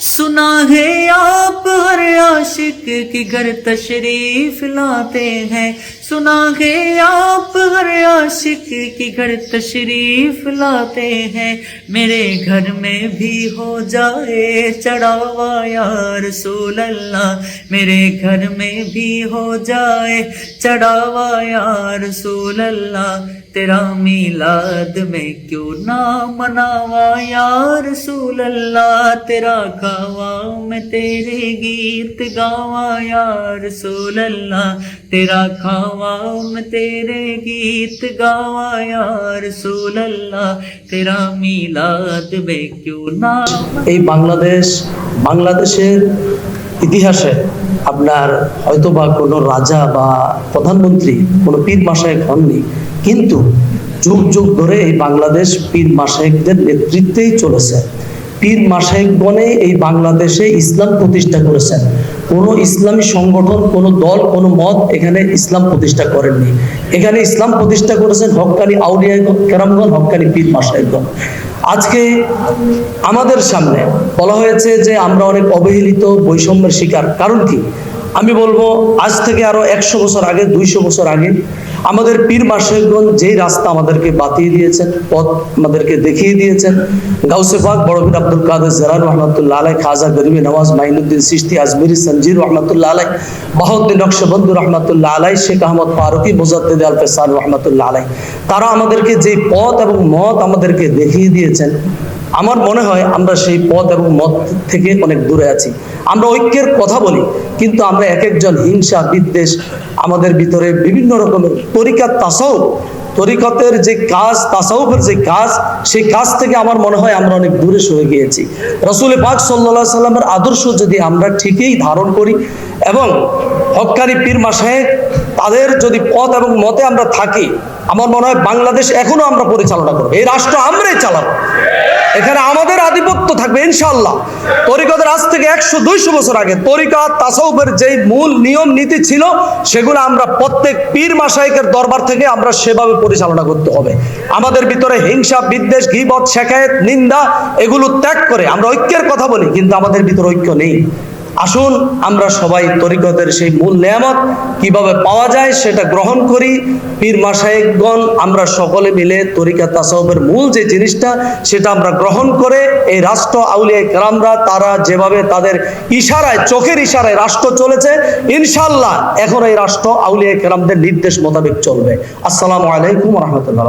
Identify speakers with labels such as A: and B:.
A: सुना है आप हर आशिक की घर तशरीफ़ लाते हैं। सुना है आप हर आशिक की घर तशरीफ़ लाते हैं। मेरे घर में भी हो जाए चढ़ावा यार अल्लाह मेरे घर में भी हो जाए चढ़ावा या रसूल अल्लाह तेरा मीलाद में क्यों ना मनावा यार रसूल अल्लाह तेरा खावा मैं तेरे गीत गावा या रसूल अल्लाह तेरा खावा मैं तेरे गीत गावा या रसूल अल्लाह तेरा मीलाद में क्यों ना
B: এই বাংলাদেশ বাংলাদেশের ইতিহাসে আপনার হয়তোবা কোনো রাজা বা প্রধানমন্ত্রী কোনো পীর মাসায়েক হননি কিন্তু যুগ যুগ ধরে এই বাংলাদেশ পীর মাসায়েকদের নেতৃত্বেই চলেছে পীর মাসায়েকগণে এই বাংলাদেশে ইসলাম প্রতিষ্ঠা করেছেন। কোনো ইসলামী সংগঠন, কোনো দল, কোনো মত এখানে ইসলাম প্রতিষ্ঠা করেননি। এখানে ইসলাম প্রতিষ্ঠা করেছেন হকানি আউলিয়া কেরামগণ হকানি পীর মাসায়েকগণ আজকে আমাদের সামনে বলা হয়েছে যে আমরা অনেক অবহেলিত বৈষম্যের শিকার। কারণ কি? আমি বলব, আজ থেকে আরও একশো বছর আগে, দুইশো বছর আগে, আমাদের পীর মাসেরগণ যেই রাস্তা আমাদেরকে বাতিয়ে দিয়েছেন, পথ আমাদেরকে দেখিয়ে দিয়েছেন, গাউসে পাক বড় পীর আব্দুল কাদের জেরার রহমতুল্লাহ আলাই খাজা গরিবী নওয়াজ মাইনুদ্দিন সৃষ্টি, আজমিরি সঞ্জির রহমতুল্লাহ আলাই বাহুদ্দিন নকশবন্ধু রহমতুল্লাহ আলাই শেখ আহমদ ফারুকি, মুজাদ্দিদ আল ফেসান রহমতুল্লাহ আলাই তারা আমাদেরকে যে পথ এবং মত আমাদেরকে দেখিয়ে দিয়েছেন আমার মনে হয় আমরা সেই পথ এবং মত থেকে অনেক দূরে আছি। আমরা ঐক্যের কথা বলি, কিন্তু আমরা এক একজন হিংসা, বিদ্বেষ, আমাদের ভিতরে বিভিন্ন রকমের তরিকার তাসাও তরিকতের যে কাজ তাসাউফের যে কাজ, সেই কাজ থেকে আমার মনে হয় আমরা অনেক দূরে সরে গিয়েছি। রসুল পাক সাল্লা সাল্লামের আদর্শ যদি আমরা ঠিকই ধারণ করি এবং হকানি পীর মাসাহেব তাদের যদি পথ এবং মতে আমরা থাকি, আমার মনে হয় বাংলাদেশ এখনও আমরা পরিচালনা করব। এই রাষ্ট্র আমরাই চালাবো। এখানে আমাদের আধিপত্য থাকবে ইনশাল্লাহ তরিকতের আজ থেকে একশো, দুইশো বছর আগে তরিকা তাসাউফের যেই মূল নিয়ম, নীতি ছিল, সেগুলো আমরা প্রত্যেক পীর মাসাইকের দরবার থেকে আমরা সেভাবে পরিচালনা করতে হবে। আমাদের ভিতরে হিংসা, বিদ্বেষ ঘিবধ শেখায়ত, নিন্দা, এগুলো ত্যাগ করে আমরা ঐক্যের কথা বলি, কিন্তু আমাদের ভিতরে ঐক্য নেই। আসুন আমরা সবাই তরিকতের সেই মূল নিয়ামত কীভাবে পাওয়া যায় সেটা গ্রহণ করি। পীর মাসায়েকগণ, আমরা সকলে মিলে তরিকা তাসাউবের মূল যে জিনিসটা, সেটা আমরা গ্রহণ করে এই রাষ্ট্র আউলিয়া কেরামরা তারা যেভাবে তাদের ইশারায়, চোখের ইশারায় রাষ্ট্র চলেছে ইনশাল্লাহ এখন এই রাষ্ট্র আউলিয়া কেরামদের নির্দেশ মোতাবেক চলবে। আসসালামু আলাইকুম রহমতুল্লাহ